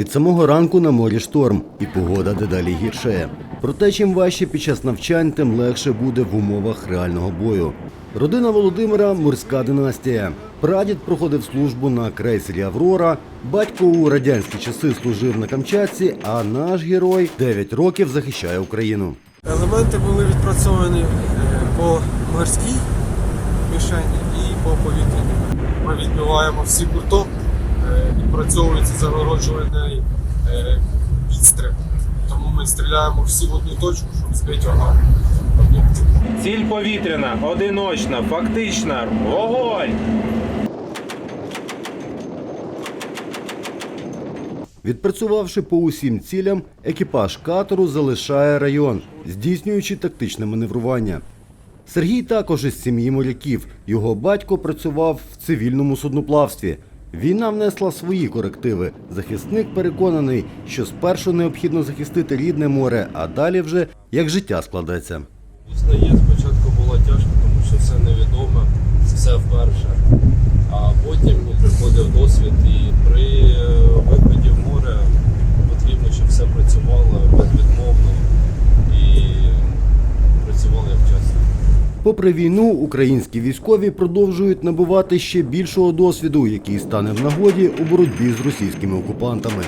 Від самого ранку на морі шторм, і погода дедалі гіршає. Проте, чим важче під час навчань, тим легше буде в умовах реального бою. Родина Володимира морська династія. Прадід проходив службу на крейсері Аврора. Батько у радянські часи служив на Камчатці, а наш герой 9 років захищає Україну. Елементи були відпрацьовані е, по морській мішені і по повітряній. Ми відбиваємо всі гуртом, е, відпрацьовується загороджувальний е, відстріл. Тому ми стріляємо всі в одну точку, щоб збити одного. Ціль повітряна, одиночна, фактична. Вогонь! Відпрацювавши по усім цілям, екіпаж катеру залишає район, здійснюючи тактичне маневрування. Сергій також із сім'ї моряків. Його батько працював в цивільному судноплавстві. Війна внесла свої корективи. Захисник переконаний, що спершу необхідно захистити рідне море, а далі вже як життя складеться. Звісно, є. Спочатку було тяжко, тому що все невідоме, все вперше. А потім приходив досвід і при е, виході в море потрібно, щоб все працювало безвідмовно і працювало як чесно. Попри війну, українські військові продовжують набувати ще більшого досвіду, який стане в нагоді у боротьбі з російськими окупантами.